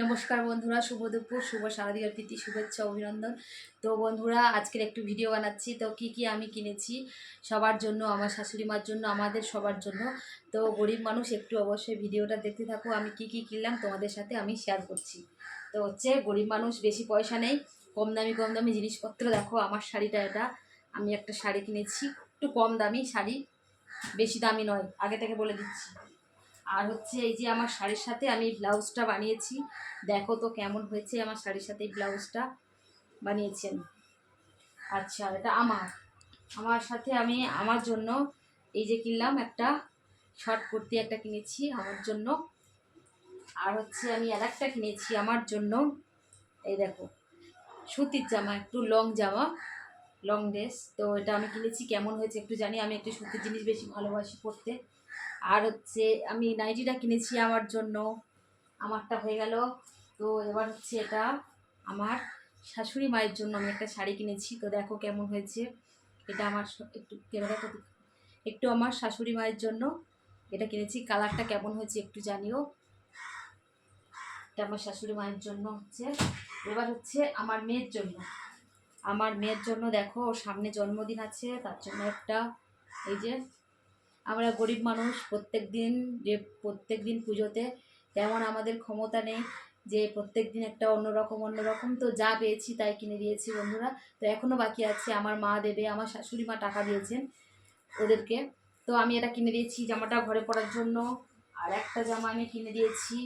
নমস্কার বন্ধুরা, শুভ দুপুর, শুভ শারদীয় প্রীতি শুভেচ্ছা, অভিনন্দন। তো বন্ধুরা, আজকের একটু ভিডিও বানাচ্ছি। তো কি কি আমি কিনেছি, সবার জন্য, আমার শাশুড়ি মার জন্য, আমাদের সবার জন্য। তো গরিব মানুষ, একটু অবশ্যই ভিডিওটা দেখতে থাকো। আমি কি কি কিনলাম, তোমাদের সাথে আমি শেয়ার করছি। তো হচ্ছে, গরিব মানুষ, বেশি পয়সা নেই। কম দামি কম দামি জিনিসপত্র, দেখো আমার শাড়িটা এটা। আমি একটা শাড়ি কিনেছি, একটু কম দামি শাড়ি, বেশি দামি নয়, আগে থেকে বলে দিচ্ছি। আর হচ্ছে এই যে আমার শাড়ির সাথে আমি ব্লাউজটা বানিয়েছি। দেখো তো কেমন হয়েছে আমার শাড়ির সাথে ব্লাউজটা বানিয়েছেন আচ্ছা এটা আমার। আমার সাথে আমি, আমার জন্য এই যে কিনলাম একটা শর্ট কুর্তি একটা কিনেছি আমার জন্য। আর হচ্ছে আমি আর একটা কিনেছি আমার জন্য। এই দেখো, সুতির জামা, একটু লং জামা লং ড্রেস তো এটা আমি কিনেছি, কেমন হয়েছে একটু জানি। আমি একটু সুতির জিনিস বেশি ভালোবাসি পরতে। আর হচ্ছে আমি নাইটিটা কিনেছি আমার জন্য। আমারটা হয়ে গেল। তো এবার হচ্ছে এটা আমার শাশুড়ি মায়ের জন্য আমি একটা শাড়ি কিনেছি। তো দেখো কেমন হয়েছে। এটা আমার একটু ক্যামেরা একটু আমার শাশুড়ি মায়ের জন্য এটা কিনেছি। কালারটা কেমন হয়েছে একটু জানিও। এটা আমার শাশুড়ি মায়ের জন্য হচ্ছে। এবার হচ্ছে আমার মেয়ের জন্য। আমার মেয়ের জন্য দেখো সামনে জন্মদিন আছে, তার জন্য একটা এই যে আমরা গরিব মানুষ প্রত্যেক দিন যে প্রত্যেক দিন পুজোতে তেমন আমাদের ক্ষমতা নেই যে প্রত্যেক দিন একটা অন্যরকম অন্যরকম। তো যা পেয়েছি তাই কিনে দিয়েছি বন্ধুরা। তো এখনও বাকি আছে আমার মা দেবে, আমার শাশুড়ি মা টাকা দিয়েছেন ওদেরকে। তো আমি এটা কিনে দিয়েছি জামাটা ঘরে পরার জন্য। আর একটা জামা আমি কিনে দিয়েছি।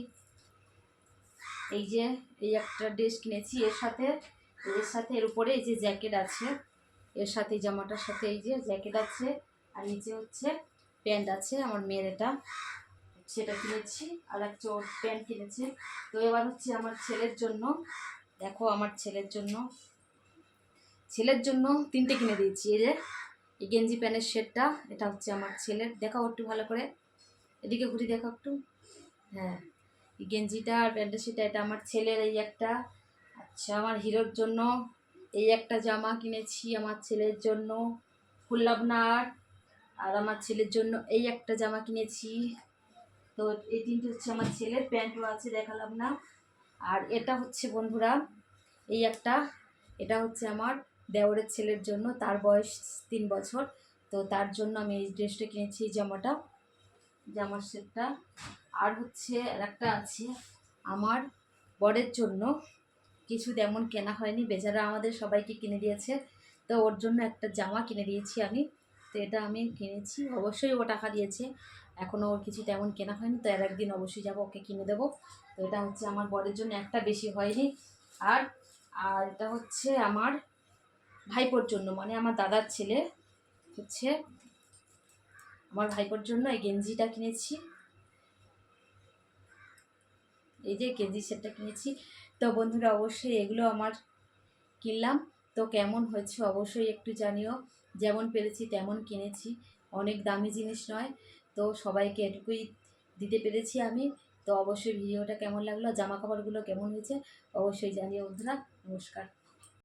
এই যে, এই একটা ড্রেস কিনেছি এর সাথে। এর সাথে, এর উপরে এই যে জ্যাকেট আছে। এর সাথে জামাটার সাথে এই যে জ্যাকেট আছে। আর নিচে হচ্ছে প্যান্ট আছে, আমার মেয়ের এটা। সেটা কিনেছি, আর একটা ওর প্যান্ট কিনেছে। তো এবার হচ্ছে আমার ছেলের জন্য, দেখো আমার ছেলের জন্য। ছেলের জন্য তিনটে কিনে দিয়েছি, এই যে, এই গেঞ্জি প্যান্টের শেডটা এটা হচ্ছে আমার ছেলের। দেখাও একটু ভালো করে। এদিকে ঘুরি দেখো একটু। হ্যাঁ এই গেঞ্জিটা আর প্যান্টের শেডটা এটা আমার ছেলের এই একটা। আচ্ছা আমার হিরোর জন্য এই একটা জামা কিনেছি আমার ছেলের জন্য। ফুল্লাবনার আর আমার ছেলের জন্য এই একটা জামা কিনেছি। তো এই তিনটে হচ্ছে আমার ছেলের, প্যান্টও আছে দেখালাম না। আর এটা হচ্ছে বন্ধুরা, এই একটা, এটা হচ্ছে আমার দেওরের ছেলের জন্য, তার বয়স তিন বছর। তো তার জন্য আমি এই ড্রেসটা কিনেছি, এই জামাটা, জামার সেটটা। আর হচ্ছে আর একটা আছে আমার বরের জন্য। কিছু তেমন কেনা হয়নি, বেচারা আমাদের সবাইকে কিনে দিয়েছে। তো ওর জন্য একটা জামা কিনে দিয়েছি আমি। তো এটা আমি কিনেছি। অবশ্যই ও টাকা দিয়েছে। এখনও ওর কিছু তেমন কেনা হয়নি, তো এর একদিন অবশ্যই যাব, ওকে কিনে দেবো। তো এটা হচ্ছে আমার বরের জন্য একটা বেশি হয়নি। আর আর এটা হচ্ছে আমার ভাইপোর জন্য মানে আমার দাদার ছেলে হচ্ছে আমার ভাইপোর জন্য এই গেঞ্জিটা কিনেছি। এই যে গেঞ্জি সেটটা কিনেছি। তো বন্ধুরা, অবশ্যই এগুলো আমার কিনলাম। তো কেমন হয়েছে অবশ্যই একটু জানিও। যেমন পেরেছি, তেমন কিনেছি। অনেক দামি জিনিস নয়। তো সবাইকে এটুকুই দিতে পেরেছি আমি। তো অবশ্যই ভিডিওটা কেমন লাগল জামা কাপড়গুলো কেমন হয়েছে, অবশ্যই জানিও বন্ধুরা। নমস্কার।